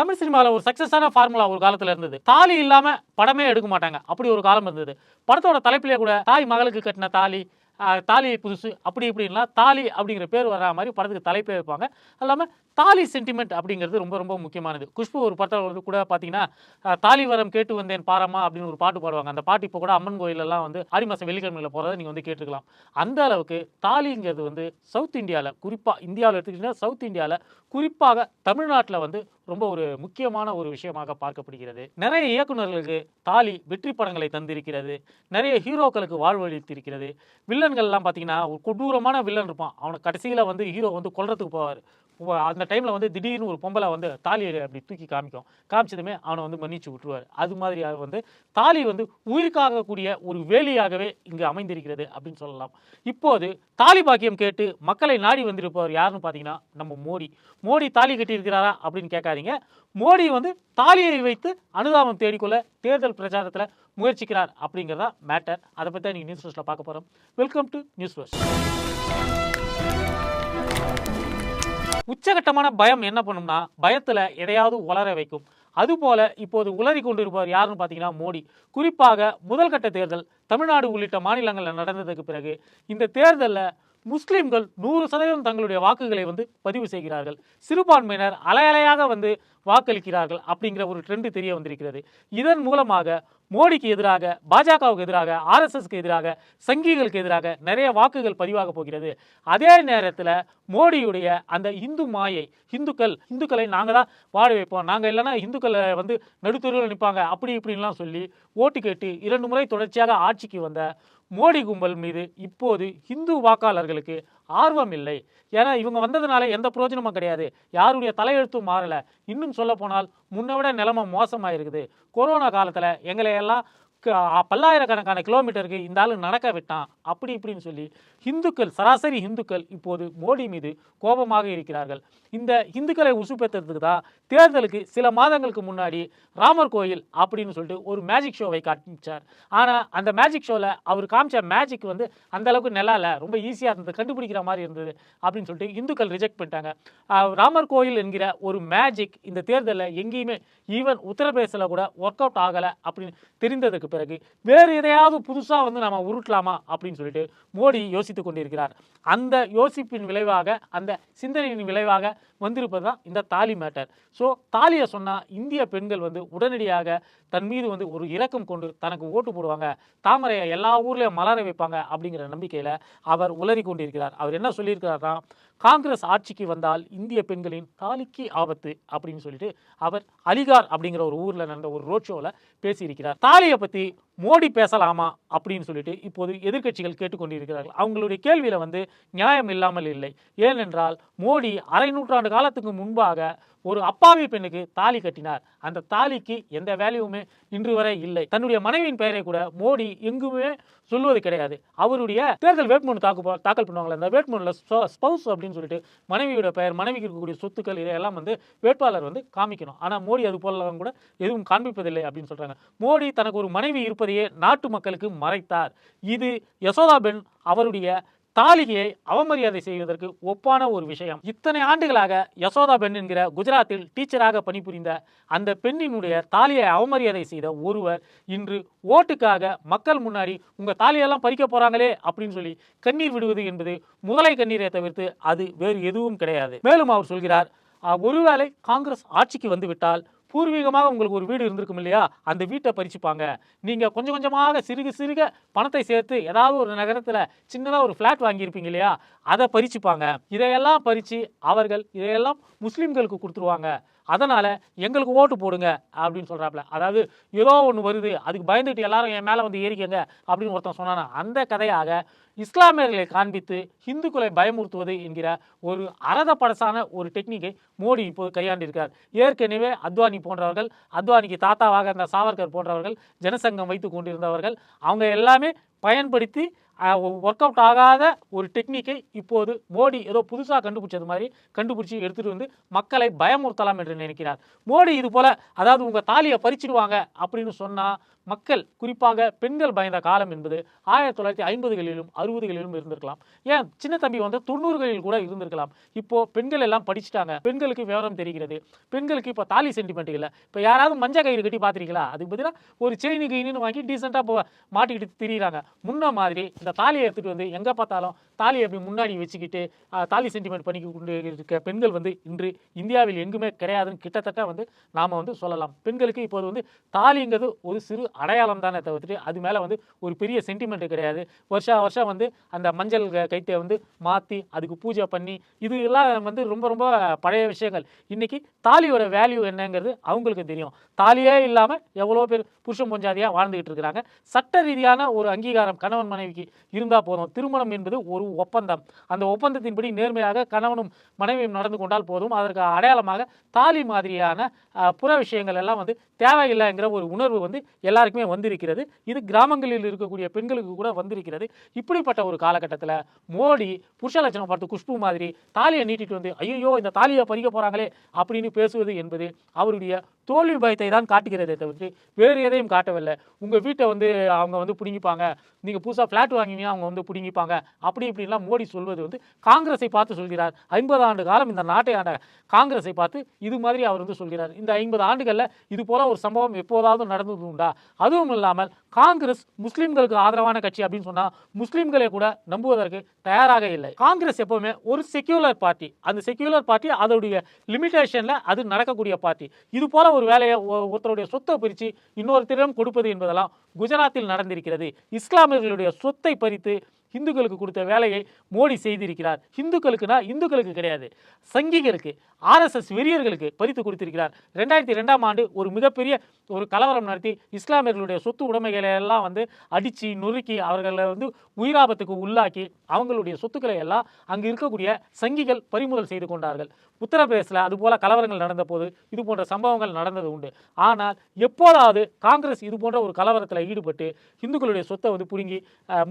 தமிழ் சினிமாவில் ஒரு சக்ஸஸான ஃபார்முலா ஒரு காலத்தில் இருந்தது. தாலி இல்லாமல் படமே எடுக்க மாட்டாங்க. அப்படி ஒரு காலம் இருந்தது. படத்தோட தலைப்பிலே கூட தாய் மகளுக்கு கட்டின தாலி தாலி புதுசு அப்படி இப்படின்லாம் தாலி அப்படிங்கிற பேர் வர மாதிரி படத்துக்கு தலைப்பே வைப்பாங்க. இல்லாமல் தாலி சென்டிமெண்ட் அப்படிங்கிறது ரொம்ப ரொம்ப முக்கியமானது. குஷ்பு ஒரு படத்தில் வந்து கூட பார்த்தீங்கன்னா தாலி வரம் கேட்டு வந்தேன் பாரம்மா அப்படின்னு ஒரு பாட்டு பாடுவாங்க. அந்த பாட்டு இப்போ கூட அம்மன் கோயிலெல்லாம் வந்து ஆடி மாதம் வெள்ளிக்கிழமையில் போகிறத நீங்கள் வந்து கேட்டுக்கலாம் அந்த அளவுக்கு தாலிங்கிறது வந்து சவுத் இந்தியாவில் குறிப்பாக இந்தியாவில் எடுத்துக்கிட்டிங்கன்னா சவுத் இந்தியாவில் குறிப்பாக தமிழ்நாட்டில் வந்து ரொம்ப ஒரு முக்கியமான ஒரு விஷயமாக பார்க்கப்படுகிறது. நிறைய இயக்குனர்களுக்கு தாலி வெற்றி படங்களை தந்திருக்கிறது. நிறைய ஹீரோக்களுக்கு வாழ்வழித்திருக்கிறது வில்லன்கள்லாம் பார்த்தீங்கன்னா ஒரு கொடூரமான வில்லன் இருப்பான். அவனை கடைசியில் வந்து ஹீரோ வந்து கொல்றதுக்கு போவார். அந்த டைமில் வந்து திடீர்னு ஒரு பொம்பளை வந்து தாலியை அப்படி தூக்கி காமிக்கும். காமிச்சதுமே அவனை வந்து மன்னிச்சு விட்டுருவார். அது மாதிரியாக வந்து தாலி வந்து உயிருக்காகக்கூடிய ஒரு வேலியாகவே இங்கு அமைந்திருக்கிறது அப்படின்னு சொல்லலாம். இப்போது தாலி பாக்கியம் கேட்டு மக்களை நாடி வந்திருப்பவர் யாருன்னு பார்த்தீங்கன்னா நம்ம மோடி. மோடி தாலி கட்டியிருக்கிறாரா அப்படின்னு கேட்காதீங்க. மோடி வந்து தாலியை வைத்து அனுதாபம் தேடிக்கொள்ள தேர்தல் பிரச்சாரத்தில் முயற்சிக்கிறார் அப்படிங்கிறதா மேட்டர் அதை பற்றி தான் நீங்கள் நியூஸ் ரோஸில் பார்க்க போகிறோம் வெல்கம் டு நியூஸ் ரோஸ் உச்சகட்டமான பயம் என்ன பண்ணும்னா பயத்தில் எதையாவது உளர வைக்கும். அதுபோல இப்போது உளறி கொண்டிருப்பவர் யாருன்னு பார்த்தீங்கன்னா மோடி. குறிப்பாக முதல் கட்ட தேர்தல் தமிழ்நாடு உள்ளிட்ட மாநிலங்களில் நடந்ததுக்கு பிறகு இந்த தேர்தலில் முஸ்லீம்கள் நூறு சதவீதம் தங்களுடைய வாக்குகளை வந்து பதிவு செய்கிறார்கள். சிறுபான்மையினர் அலையலையாக வந்து வாக்களிக்கிறார்கள் அப்படிங்கிற ஒரு ட்ரெண்டு தெரிய வந்திருக்கிறது. இதன் மூலமாக மோடிக்கு எதிராக பாஜகவுக்கு எதிராக ஆர்எஸ்எஸ்க்கு எதிராக சங்கிகளுக்கு எதிராக நிறைய வாக்குகள் பதிவாக போகிறது. அதே நேரத்தில் மோடியுடைய அந்த இந்து மாயை இந்துக்கள் இந்துக்களை நாங்கள் தான் வாழ வைப்போம். நாங்கள் இல்லைன்னா இந்துக்களை வந்து நடுத்தருவில் நிற்பாங்க அப்படி இப்படின்லாம் சொல்லி ஓட்டு கேட்டு இரண்டு முறை தொடர்ச்சியாக ஆட்சிக்கு வந்த மோடி கும்பல் மீது இப்போது இந்து வாக்காளர்களுக்கு ஆர்வம் இல்லை ஏன்னா இவங்க வந்ததுனால எந்த பிரயோஜனமும் கிடையாது. யாருடைய தலையெழுத்தும் மாறல. இன்னும் சொல்ல போனால் முன்ன விட நிலைமை மோசமாக இருக்குது கொரோனா காலத்தில் எங்களை எல்லாம் க- பல்லாயிரக்கணக்கான கிலோமீட்டருக்கு இந்த ஆளு நடக்க விட்டான். அப்படி இப்படின்னு சொல்லி இந்துக்கள் சராசரி இந்துக்கள் இப்போது மோடி மீது கோபமாக இருக்கிறார்கள். இந்த இந்துக்களை உசுப்பேற்றுறதுக்கு தான் தேர்தலுக்கு சில மாதங்களுக்கு முன்னாடி ராமர் கோயில் அப்படின்னு சொல்லிட்டு ஒரு மேஜிக் ஷோவை காமிச்சார் ஆனால் அந்த மேஜிக் ஷோவில் அவர் காமிச்ச மேஜிக் வந்து அந்த அளவுக்கு நல்லா இல்லை ரொம்ப ஈஸியாக இருந்தது கண்டுபிடிக்கிற மாதிரி இருந்தது அப்படின்னு சொல்லிட்டு இந்துக்கள் ரிஜெக்ட் பண்ணிட்டாங்க. ராமர் கோயில் என்கிற ஒரு மேஜிக் இந்த தேர்தலில் எங்கேயுமே ஈவன் உத்தரப்பிரதேசில் கூட ஒர்க் அவுட் ஆகலை அப்படின்னு தெரிந்ததுக்கு பிறகு வேறு எதையாவது புதுசாக வந்து நம்ம உருட்டலாமா அப்படின்னு சொல்லிட்டு மோடி யோசித்து கொண்டிருக்கிறார். அந்த யோசிப்பின் விளைவாக அந்த சிந்தனையின் விளைவாக வந்திருப்பது தான் இந்த தாலி மேட்டர் ஸோ தாலியை சொன்னால் இந்திய பெண்கள் வந்து உடனடியாக தன் மீது வந்து ஒரு இரக்கம் கொண்டு தனக்கு ஓட்டு போடுவாங்க. தாமரையை எல்லா ஊர்லேயும் மலர வைப்பாங்க அப்படிங்கிற நம்பிக்கையில் அவர் உளறி கொண்டிருக்கிறார். அவர் என்ன சொல்லியிருக்கிறார்னா காங்கிரஸ் ஆட்சிக்கு வந்தால் இந்திய பெண்களின் தாலிக்கு ஆபத்து அப்படின்னு சொல்லிட்டு அவர் அலிகார் அப்படிங்கிற ஒரு ஊரில் நடந்த ஒரு ரோட் ஷோவில் பேசியிருக்கிறார். தாலியை பற்றி மோடி பேசலாமா அப்படின்னு சொல்லிட்டு இப்போது எதிர்க்கட்சிகள் கேட்டுக்கொண்டிருக்கிறார்கள். அவங்களுடைய கேள்வியில் வந்து நியாயம் இல்லாமல் இல்லை. ஏனென்றால் மோடி அரை நூற்றாண்டு காலத்துக்கு முன்பாக ஒரு அப்பாவி பெண்ணுக்கு தாலி கட்டினார். அந்த தாலிக்கு எந்த வேல்யூவுமே இன்று வரை இல்லை. தன்னுடைய மனைவியின் பெயரை கூட மோடி எங்குமே சொல்வது கிடையாது. அவருடைய தேர்தல் வேட்புமனு தாக்கு தாக்கல் பண்ணுவாங்களே அந்த வேட்புமனுல ஸ்பவுஸ் அப்படின்னு சொல்லிட்டு மனைவியோட பெயர் மனைவிக்கு இருக்கக்கூடிய சொத்துக்கள் இதையெல்லாம் வந்து வேட்பாளர் வந்து காமிக்கணும். ஆனால் மோடி அது போலலாம் கூட எதுவும் காண்பிப்பதில்லை அப்படின்னு சொல்கிறாங்க மோடி தனக்கு ஒரு மனைவி இருப்பதையே நாட்டு மக்களுக்கு மறைத்தார். இது யசோதாபென் அவருடைய தாலிகையை அவமரியாதை செய்வதற்கு ஒப்பான ஒரு விஷயம். இத்தனை ஆண்டுகளாக யசோதா பெண் என்கிற குஜராத்தில் டீச்சராக பணிபுரிந்த அந்த பெண்ணினுடைய தாலியை அவமரியாதை செய்த ஒருவர் இன்று ஓட்டுக்காக மக்கள் முன்னாடி உங்க தாலியெல்லாம் பறிக்க போறாங்களே அப்படின்னு சொல்லி கண்ணீர் விடுவது என்பது முதலை கண்ணீரை தவிர்த்து அது வேறு எதுவும் கிடையாது. மேலும் அவர் சொல்கிறார் ஒருவேளை காங்கிரஸ் ஆட்சிக்கு வந்துவிட்டால் பூர்வீகமாக உங்களுக்கு ஒரு வீடு இருந்திருக்கும் இல்லையா? அந்த வீட்டை பறிச்சுப்பாங்க. நீங்கள் கொஞ்சம் கொஞ்சமாக சிறுக சிறுக பணத்தை சேர்த்து ஏதாவது ஒரு நகரத்தில் சின்னதாக ஒரு ஃப்ளாட் வாங்கியிருப்பீங்க இல்லையா? அதை பறிச்சுப்பாங்க. இதையெல்லாம் பறித்து அவர்கள் இதையெல்லாம் முஸ்லீம்களுக்கு கொடுத்துருவாங்க. அதனால் எங்களுக்கு ஓட்டு போடுங்க அப்படின்னு சொல்கிறாப்புல அதாவது ஏதோ ஒன்று வருது அதுக்கு பயந்துட்டு எல்லாரும் என் மேலே வந்து ஏறிக்கங்க அப்படின்னு ஒருத்தன் சொன்னானா அந்த கதையாக இஸ்லாமியர்களை காண்பித்து இந்துக்களை பயமுறுத்துவது என்கிற ஒரு அரத படசான ஒரு டெக்னிக்கை மோடி இப்போது கையாண்டிருக்கார். ஏற்கனவே அத்வானி போன்றவர்கள் அத்வானிக்கு தாத்தாவாக இருந்த சாவர்கர் போன்றவர்கள் ஜனசங்கம் வைத்து கொண்டிருந்தவர்கள் அவங்க எல்லாமே பயன்படுத்தி ஒர்க் அவுட் ஆகாத ஒரு டெக்னிக்கை இப்போது மோடி ஏதோ புதுசாக கண்டுபிடிச்சது மாதிரி கண்டுபிடிச்சி எடுத்துகிட்டு வந்து மக்களை பயமுறுத்தலாம் என்று நினைக்கிறார். மோடி இது போல் அதாவது உங்கள் தாலியை பறிச்சிடுவாங்க அப்படின்னு சொன்னால் மக்கள் குறிப்பாக பெண்கள் பயந்த காலம் என்பது ஆயிரத்தி தொள்ளாயிரத்தி ஐம்பதுகளிலும் அறுபதுகளிலும் இருந்திருக்கலாம். ஏன்? சின்ன தம்பி வந்து தொண்ணூறுகளில் கூட இருந்திருக்கலாம். இப்போ பெண்கள் எல்லாம் படிச்சுட்டாங்க. பெண்களுக்கு விவரம் தெரிகிறது. பெண்களுக்கு இப்போ தாலி சென்டிமெண்ட் இல்லை. இப்போ யாராவது மஞ்சள் கயிறு கட்டி பார்த்துருக்கீங்களா? அதுக்கு பதிலாக ஒரு செயின் கயின்னு வாங்கி டீசெண்டாக இப்போ மாட்டிக்கிட்டு திரியிறாங்க. முன்ன மாதிரி இந்த தாலியை எடுத்துகிட்டு வந்து எங்கே பார்த்தாலும் தாலியை அப்படி முன்னாடி வச்சுக்கிட்டு தாலி சென்டிமெண்ட் பண்ணி கொண்டு இருக்க பெண்கள் வந்து இன்று இந்தியாவில் எங்குமே கிடையாதுன்னு கிட்டத்தட்ட வந்து நாம் வந்து சொல்லலாம். பெண்களுக்கு இப்போது வந்து தாலிங்கிறது ஒரு சிறு அடையாளம் தானே தவிர்த்துட்டு அது மேலே வந்து ஒரு பெரிய சென்டிமெண்ட் கிடையாது. வருஷா வருஷம் வந்து அந்த மஞ்சள் க- கைத்தை வந்து மாற்றி அதுக்கு பூஜை பண்ணி இது எல்லாம் வந்து ரொம்ப ரொம்ப பழைய விஷயங்கள். இன்றைக்கி தாலியோட வேல்யூ என்னங்கிறது அவங்களுக்கு தெரியும். தாலியே இல்லாமல் எவ்வளோ பேர் புருஷன் பொஞ்சாதியாக வாழ்ந்துக்கிட்டு இருக்கிறாங்க. சட்ட ரீதியான ஒரு அங்கீகாரம் கணவன் மனைவிக்கு இருந்தால் போதும். திருமணம் என்பது ஒரு ஒப்பந்தம். அந்த ஒப்பந்தத்தின்படி நேர்மையாக கணவனும் மனைவியும் நடந்து கொண்டால் போதும். அதற்கு அடையாளமாக தாலி மாதிரியான புற விஷயங்கள் எல்லாம் வந்து தேவையில்லைங்கிற ஒரு உணர்வு வந்து எல்லா எல்லாருக்குமே வந்திருக்கிறது. இது கிராமங்களில் இருக்கக்கூடிய பெண்களுக்கு கூட வந்திருக்கிறது. இப்படிப்பட்ட ஒரு காலகட்டத்தில் மோடி புருஷ லட்சணம் பார்த்து குஷ்பு மாதிரி தாலியை நீட்டிட்டு வந்து ஐயோ இந்த தாலியை பறிக்க போகிறாங்களே அப்படின்னு பேசுவது என்பது அவருடைய தோல்வி பயத்தை தான் காட்டுகிறதே தவிர்த்து வேறு எதையும் காட்டவில்லை. உங்கள் வீட்டை வந்து அவங்க வந்து பிடுங்கிப்பாங்க. நீங்கள் புதுசாக ஃப்ளாட் வாங்கினீங்க அவங்க வந்து பிடுங்கிப்பாங்க. அப்படி இப்படின்லாம் மோடி சொல்வது வந்து காங்கிரஸை பார்த்து சொல்கிறார். ஐம்பது ஆண்டு காலம் இந்த நாட்டை ஆண்ட காங்கிரஸை பார்த்து இது மாதிரி அவர் வந்து சொல்கிறார். இந்த ஐம்பது ஆண்டுகளில் இது போல ஒரு சம்பவம் எப்போதாவது நடந்தது உண்டா அதுவும் இல்லாமல் காங்கிரஸ் முஸ்லீம்களுக்கு ஆதரவான கட்சி அப்படின்னு சொன்னால் முஸ்லீம்களை கூட நம்புவதற்கு தயாராக இல்லை. காங்கிரஸ் எப்பவுமே ஒரு செக்யூலர் பார்ட்டி அந்த செக்யூலர் பார்ட்டி அதோடைய லிமிட்டேஷனில் அது நடக்கக்கூடிய பார்ட்டி இது போல ஒரு வேலையை ஒருத்தருடைய சொத்தை பிரித்து இன்னொருத்தரிடம் கொடுப்பது என்பதெல்லாம் குஜராத்தில் நடந்திருக்கிறது. இஸ்லாமியர்களுடைய சொத்தை பறித்து இந்துக்களுக்கு கொடுத்த வேலையை மோடி செய்திருக்கிறார். இந்துக்களுக்குனா இந்துக்களுக்கு கிடையாது. சங்கிகளுக்கு ஆர்எஸ்எஸ் வெறியர்களுக்கு பறித்து கொடுத்திருக்கிறார். ரெண்டாயிரத்தி ரெண்டாம் ஆண்டு ஒரு மிகப்பெரிய ஒரு கலவரம் நடத்தி இஸ்லாமியர்களுடைய சொத்து உடைமைகளை எல்லாம் வந்து அடித்து நொறுக்கி அவர்களை வந்து உயிராபத்துக்கு உள்ளாக்கி அவங்களுடைய சொத்துக்களை எல்லாம் அங்கு இருக்கக்கூடிய சங்கிகள் பறிமுதல் செய்து கொண்டார்கள். உத்தரப்பிரதேசில் அதுபோல கலவரங்கள் நடந்த போது இது போன்ற சம்பவங்கள் நடந்தது உண்டு. ஆனால் எப்போதாவது காங்கிரஸ் இது போன்ற ஒரு கலவரத்தில் ஈடுபட்டு இந்துக்களுடைய சொத்தை வந்து பிடுங்கி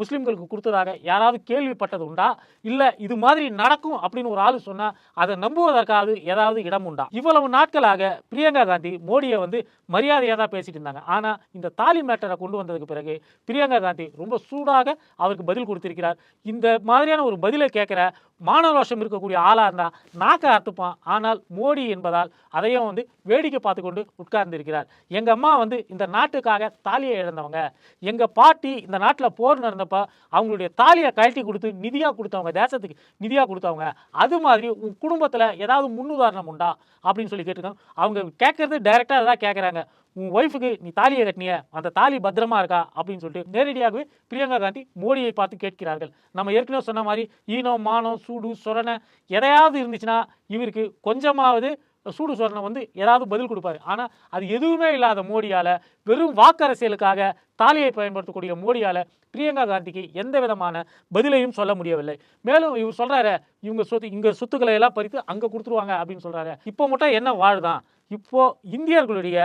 முஸ்லீம்களுக்கு கொடுத்ததாக யாராவது கேள்விப்பட்டது உண்டா? இல்லை இது மாதிரி நடக்கும் அப்படின்னு ஒரு ஆள் சொன்னால் அதை நம்புவதற்காவது ஏதாவது இடம் உண்டா? இவ்வளவு நாட்களாக பிரியங்கா காந்தி மோடியை வந்து மரியாதையாக தான் பேசிட்டு இருந்தாங்க. ஆனால் இந்த தாலி மேட்டரை கொண்டு வந்ததுக்கு பிறகு பிரியங்கா காந்தி ரொம்ப சூடாக அவருக்கு பதில் கொடுத்திருக்கிறார். இந்த மாதிரியான ஒரு பதிலை கேட்குற மானரோஷம் இருக்கக்கூடிய ஆளாக இருந்தால் நாக்கை அறுத்துப்பான். ஆனால் மோடி என்பதால் அதையும் வந்து வேடிக்கை பார்த்து கொண்டு உட்கார்ந்திருக்கிறார். எங்கள் அம்மா வந்து இந்த நாட்டுக்காக தாலியை இழந்தவங்க. எங்கள் பாட்டி இந்த நாட்டில் போர் நடந்தப்போ அவங்களுடைய தாலியை கழட்டி கொடுத்து நிதியாக கொடுத்தவங்க தேசத்துக்கு நிதியாக கொடுத்தவங்க. அது மாதிரி உன் குடும்பத்தில் ஏதாவது முன்னுதாரணம் உண்டா? அப்படின்னு சொல்லி கேட்டிருக்காங்க. அவங்க கேட்குறது டைரெக்டாக அதான் கேட்குறாங்க. உன் ஒய்ஃபுக்கு நீ தாலியை கட்டினிய அந்த தாலி பத்திரமா இருக்கா அப்படின்னு சொல்லிட்டு நேரடியாகவே பிரியங்கா காந்தி மோடியை பார்த்து கேட்கிறார்கள். நம்ம ஏற்கனவே சொன்ன மாதிரி ஈனம் மானம் சூடு சொரணை எதையாவது இருந்துச்சுன்னா இவருக்கு கொஞ்சமாவது சூடு சொரணை வந்து ஏதாவது பதில் கொடுப்பாரு. ஆனால் அது எதுவுமே இல்லாத மோடியால் வெறும் வாக்கரசியலுக்காக தாலியை பயன்படுத்தக்கூடிய மோடியால் பிரியங்கா காந்திக்கு எந்த விதமான பதிலையும் சொல்ல முடியவில்லை. மேலும் இவர் சொல்கிறாரு இவங்க சொத்து இங்கே சொத்துக்களை எல்லாம் பறித்து அங்கே கொடுத்துருவாங்க அப்படின்னு சொல்கிறாரு இப்போ மட்டும் என்ன வாழ்தான்? இப்போது இந்தியர்களுடைய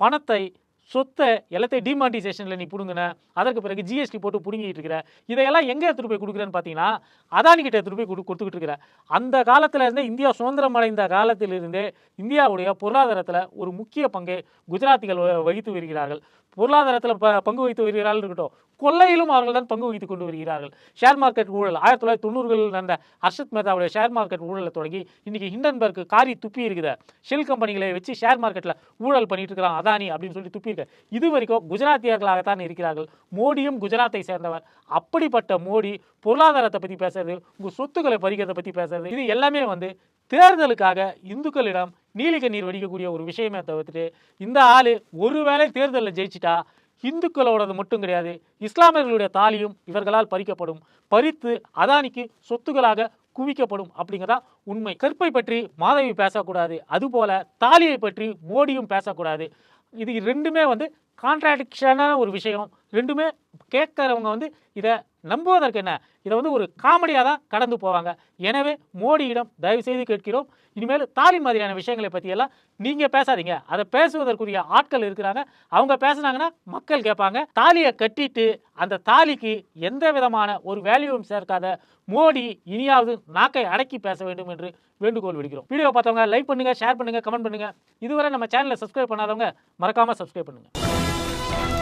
பணத்தை சொத்தை எல்லாத்தையும் டிமானிட்டைசேஷனில் நீ பிடுங்கின அதற்கு பிறகு ஜிஎஸ்டி போட்டு பிடுங்கிட்டு இருக்கிற இதையெல்லாம் எங்கே எடுத்துகிட்டு போய் கொடுக்குறேன்னு பார்த்தீங்கன்னா அதானிக்கிட்ட எடுத்துகிட்டு போய் கொடு கொடுத்துக்கிட்டு இருக்கிற. அந்த காலத்தில் இருந்தே இந்தியா சுதந்திரம் அடைந்த காலத்திலிருந்தே இந்தியாவுடைய பொருளாதாரத்தில் ஒரு முக்கிய பங்கை குஜராத்திகள் வ- வகித்து வருகிறார்கள். பொருளாதாரத்தில் ப பங்கு வகித்து வருகிறார்கள் இருக்கட்டும். கொள்ளையிலும் அவர்கள் தான் பங்கு வகித்து கொண்டு வருகிறார்கள். ஷேர் மார்க்கெட் ஊழல். ஆயிரத்தி தொள்ளாயிரத்தி தொண்ணூறுகளில் நடந்த ஹர்ஷத் மேத்தாவுடைய ஷேர் மார்க்கெட் ஊழலை தொடங்கி இன்னைக்கு ஹிண்டன்பர்க்கு காரி துப்பி இருக்குது. ஷெல் கம்பெனிகளை வச்சு ஷேர் மார்க்கெட்டில் ஊழல் பண்ணிட்டு இருக்கிறான் அதானி அப்படின்னு சொல்லி துப்பி இருக்க. இது வரைக்கும் குஜராத்தியர்களாகத்தான் இருக்கிறார்கள். மோடியும் குஜராத்தை சேர்ந்தவர். அப்படிப்பட்ட மோடி பொருளாதாரத்தை பற்றி பேசுறது உங்கள் சொத்துக்களை பறிக்கிறத பற்றி பேசுறது இது எல்லாமே வந்து தேர்தலுக்காக இந்துக்களிடம் நீலிக்கண்ணீர் வடிக்கக்கூடிய ஒரு விஷயமே தவிர்த்துட்டு இந்த ஆள் ஒருவேளை தேர்தலில் ஜெயிச்சிட்டா இந்துக்களோடது மட்டும் கிடையாது இஸ்லாமியர்களுடைய தாலியும் இவர்களால் பறிக்கப்படும். பறித்து அதானிக்கு சொத்துக்களாக குவிக்கப்படும் அப்படிங்கிறதா உண்மை. கற்பை பற்றி மாதவி பேசக்கூடாது. அதுபோல தாலியை பற்றி மோடியும் பேசக்கூடாது. இது ரெண்டுமே வந்து கான்ட்ராடிக்ஷனான ஒரு விஷயம். ரெண்டுமே கேட்குறவங்க வந்து இதை நம்புவதற்கு என்ன? இதை வந்து ஒரு காமெடியாக தான் கடந்து போவாங்க. எனவே மோடியிடம் தயவு செய்து கேட்கிறோம். இனிமேல் தாலி மாதிரியான விஷயங்களை பற்றியெல்லாம் நீங்கள் பேசாதீங்க. அதை பேசுவதற்குரிய ஆட்கள் இருக்கிறாங்க. அவங்க பேசுனாங்கன்னா மக்கள் கேட்பாங்க. தாலியை கட்டிட்டு அந்த தாலிக்கு எந்த விதமான ஒரு வேல்யூவும் சேர்க்காத மோடி இனியாவது நாக்கை அடக்கி பேச வேண்டும் என்று வேண்டுகோள் விடுக்கிறோம். வீடியோ பார்த்தவங்க லைக் பண்ணுங்கள் ஷேர் பண்ணுங்கள் கமெண்ட் பண்ணுங்கள் இதுவரை நம்ம சேனலை சப்ஸ்கிரைப் பண்ணாதவங்க மறக்காமல் சப்ஸ்கிரைப் பண்ணுங்கள்